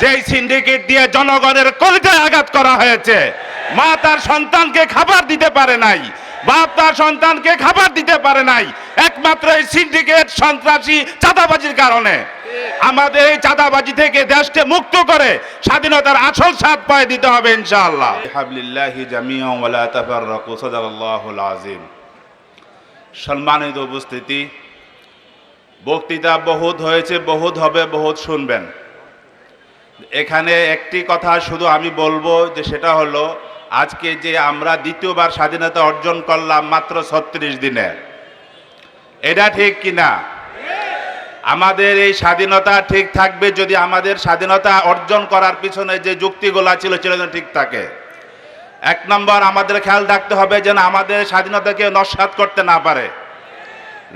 যেই সিন্ডিকেট দিয়ে জনগণের কলিজায় আঘাত করা হয়েছে, মা তার সন্তানকে খাবার দিতে পারে নাই, বাপ তার সন্তানকে খাবার দিতে পারে নাই, একমাত্র এই সিন্ডিকেট সন্ত্রাসী চাঁদাবাজির কারণে। আমাদের এই চাঁদাবাজি থেকে দেশকে মুক্ত করে স্বাধীনতার আসল স্বাদ পায় দিতে হবে ইনশাআল্লাহ। সম্মানিত উপস্থিতি, বক্তৃতা বহুত হয়েছে, বহুত হবে, বহুত শুনবেন। এখানে একটি কথা শুধু আমি বলব যে সেটা হলো, আজকে যে আমরা দ্বিতীয়বার স্বাধীনতা অর্জন করলাম মাত্র ছত্রিশ দিনে, এটা ঠিক কিনা? আমাদের এই স্বাধীনতা ঠিক থাকবে যদি আমাদের স্বাধীনতা অর্জন করার পিছনে যে যুক্তিগুলো ছিল, সেটা ঠিক থাকে। এক নম্বর, আমাদের খেয়াল রাখতে হবে যেন আমাদের স্বাধীনতাকে নস্বাত করতে না পারে।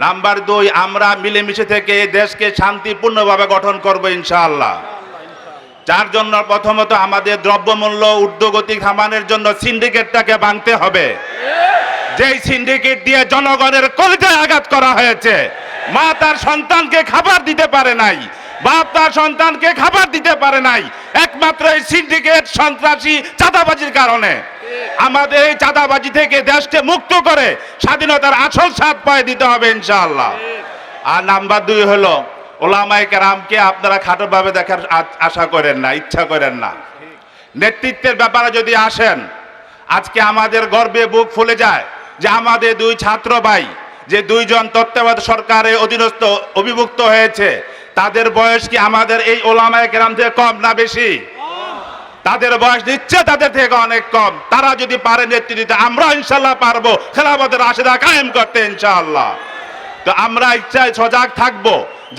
নাম্বার দুই, আমরা মিলেমিশে থেকে দেশকে শান্তিপূর্ণভাবে গঠন করব ইনশাআল্লাহ। যার জন্য প্রথমত আমাদের দ্রব্যমূল্য ঊর্ধ্বগতি থামানোর জন্য সিন্ডিকেটটাকে ভাঙতে হবে। যেই সিন্ডিকেট দিয়ে জনগণের কলিজায় আঘাত করা হয়েছে, মা তার সন্তানকে খাবার দিতে পারে নাই, বাপ তার সন্তানকে খাবার দিতে পারে নাই, একমাত্র এই সিন্ডিকেট সন্ত্রাসী চাঁদাবাজির কারণে। আমাদের এই চাঁদাবাজি থেকে দেশকে মুক্ত করে স্বাধীনতার আসল স্বাদ পায় দিতে হবে ইনশাআল্লাহ। আর নাম্বার দুই হলো ওলামাই কেরামকে আপনারা খাটোভাবে দেখার আশা করেন না, ইচ্ছা করেন না। নেতৃত্বের ব্যাপারে যদি আসেন, আজকে আমাদের গর্বে বুক ফুলে যায় যে আমাদের দুই ছাত্র ভাই, যে দুইজন তত্ত্বাবধায়ক সরকারের অধীনস্থ অভিভুক্ত হয়েছে, তাদের বয়স কি আমাদের এই ওলামায় কেরাম থেকে কম না বেশি? তাদের বয়স নিচ্ছে তাদের থেকে অনেক কম। তারা যদি পারে নেতৃত্ব দিতে আমরা ইনশাল্লাহ পারব। খেলাফতের আশিদা কায়েম করতে ইনশাআল্লাহ তো আমরা ইচ্ছায় সজাগ থাকব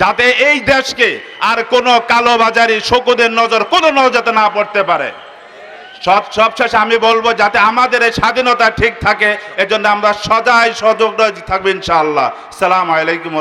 যাতে এই দেশকে আর কোনো কালোবাজারি শকুদের নজর কোনো নজর যাতে না পড়তে পারে। সব সবশেষে আমি বলব যাতে আমাদের এই স্বাধীনতা ঠিক থাকে, এজন্য আমরা সজাই সজগ থাকব ইনশাআল্লাহ। সালাম আলাইকুম